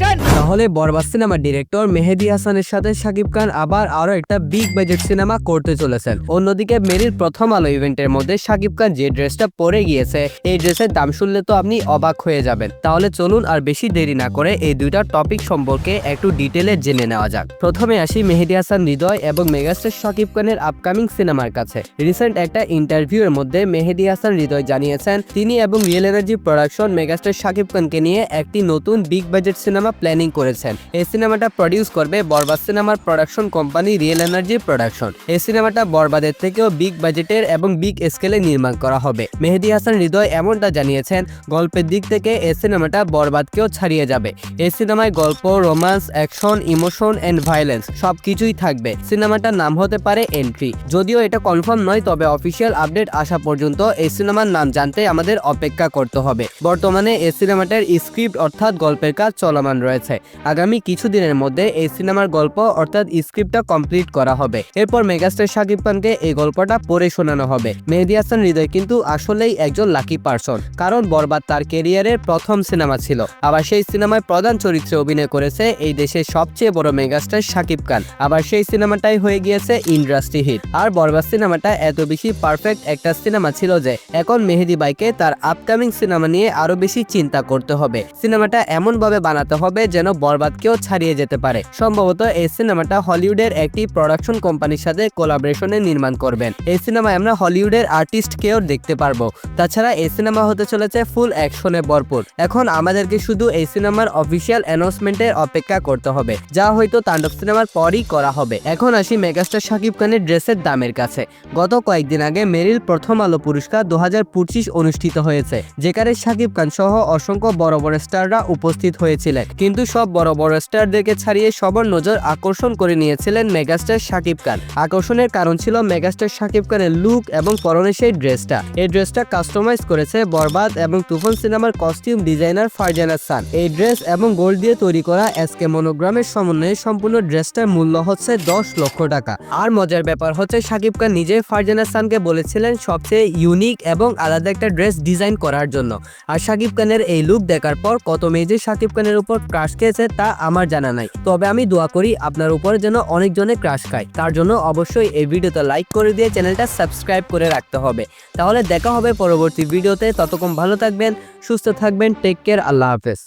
Action তাহলে বরবাদ সিনেমার director মেহেদি হাসানের সাথে শাকিব খান আবার আরও একটা বিগ বাজেট সিনেমা করতে চলেছেন। অন্যদিকে মেরির প্রথম আলো ইভেন্টের মধ্যে শাকিব খান যে ড্রেসটা পরে গিয়েছে, এই ড্রেসের দাম শুনলে তো আপনি অবাক হয়ে যাবেন। তাহলে চলুন আর বেশি দেরি না করে এই দুইটা টপিক সম্পর্কে একটু ডিটেলে জেনে নেওয়া যাক। প্রথমে আসি মেহেদি হাসান, হৃদয় এবং মেগাস্টার শাকিব খানের আপকামিং সিনেমার কাছে। রিসেন্ট একটা ইন্টারভিউ এর মধ্যে মেহেদি হাসান, হৃদয় জানিয়েছেন, তিনি এবং real energy production megastar Shakib খানকে নিয়ে একটি নতুন বিগ বাজেট সিনেমা প্ল্যানিং করেছেন। এই সিনেমাটা প্রডিউস করবে বরবাদ সিনেমার production company real energy production এই সিনেমাটা বরবাদের থেকেও বিগ বাজেটের এবং বিগ স্কেলে নির্মাণ করা হবে। মেহেদি হাসান হৃদয় এমনটা জানিয়েছেন, গল্পের দিক থেকে এই সিনেমাটা বরবাদকেও ছাড়িয়ে যাবে। এই সিনেমায় গল্প romance action emotion and violence সবকিছুই থাকবে। সিনেমাটার নাম হতে পারে এন্ট্রি যদিও এটা কনফার্ম নয়, তবে অফিসিয়াল আপডেট আসা পর্যন্ত এই সিনেমার নাম জানতে আমাদের অপেক্ষা করতে হবে। বর্তমানে এই সিনেমাটার স্ক্রিপ্ট অর্থাৎ গল্পের কাজ চলমান রয়েছে। আগামী কিছুদিনের মধ্যে এই সিনেমার গল্প অর্থাৎ স্ক্রিপ্টটা কমপ্লিট করা হবে। এরপর মেগাস্টার শাকিব খানকে এই গল্পটা পড়ে শোনানো হবে। মেহেদি হাসান হৃদয় কিন্তু আসলেই একজন লাকি পার্সন কারণ বরবাদ তার কেরিয়ারের প্রথম সিনেমা ছিল। আবার সেই সিনেমায় প্রধান চরিত্রে অভিনয় করেছে এই দেশের সবচেয়ে বড় মেগাস্টার শাকিব খান। আবার সেই সিনেমাটাই হয়ে গিয়েছে ইন্ডাস্ট্রি হিট। আর বরবাদ সিনেমাটা এত বেশি পারফেক্ট একটা সিনেমা ছিল যে, এখন মেহেদি বাইকে তার আপকামিং সিনেমা নিয়ে আরও বেশি চিন্তা করতে হবে। সিনেমাটা এমন ভাবে বানাতে হবে যেন বরবাদকেও ছাড়িয়ে যেতে পারে। সম্ভবত এই সিনেমাটা হলিউডের একটি প্রোডাকশন কোম্পানির সাথে কোলাবরেশনে নির্মাণ করবেন। এই সিনেমায় আমরা হলিউডের আর্টিস্টকেও দেখতে পারব। তাছাড়া এই সিনেমা হতে চলেছে ফুল অ্যাকশনে ভরপুর। এখন আমাদেরকে শুধু এই সিনেমার অফিসিয়াল অ্যানাউন্সমেন্টের অপেক্ষা করতে হবে। যা হয়তো তাণ্ডব সিনেমার পরই করা হবে। এখন আসি মেগাস্টার শাকিব খানের ড্রেসের দামের কাছে। গত কয়েকদিন আগে মেরিল প্রথম আলো পুরস্কার দু হাজার পঁচিশ অনুষ্ঠিত হয়েছে, যেখানে শাকিব খান সহ অসংখ্য বড় বড় স্টাররা উপস্থিত হয়েছিলেন। কিন্তু সব বড় বড় স্টারদেরকে ছাড়িয়ে সবার নজর আকর্ষণ করে নিয়েছিলেন মেগাস্টার শাকিব খান। আকর্ষণের কারণ ছিল মেগাস্টার শাকিব খানের লুক এবং পরনে সেই ড্রেসটা। এই ড্রেসটা কাস্টমাইজ করেছে বরবাদ এবং তুফান সিনেমার কস্টিউম ডিজাইনার ফারজানা সান এই ড্রেস এবং গোল্ড দিয়ে তৈরি করা এসকে মনোগ্রামের সমন্বয়ে সম্পূর্ণ ড্রেসটার মূল্য হচ্ছে দশ লক্ষ টাকা। আর মজার ব্যাপার হচ্ছে শাকিব খান নিজে ফারজানা সানকে বলেছিলেন সবচেয়ে ইউনিক এবং আলাদা একটা ড্রেস ডিজাইন করার জন্য। আর শাকিব খানের এই লুক দেখার পর কত মেয়ে যে শাকিব খানের উপর ক্রাশ খেয়েছে তা আমার জানা নাই। তবে আমি দোয়া করি আপনার উপরে যেন অনেকজনে ক্রাশ খায়। তার জন্য অবশ্যই এই ভিডিওতে লাইক করে দিয়ে চ্যানেলটা সাবস্ক্রাইব করে রাখতে হবে। তাহলে দেখা হবে পরবর্তী ভিডিওতে। ততক্ষণ ভালো থাকবেন, সুস্থ থাকবেন, টেক কেয়ার, আল্লাহ হাফেজ।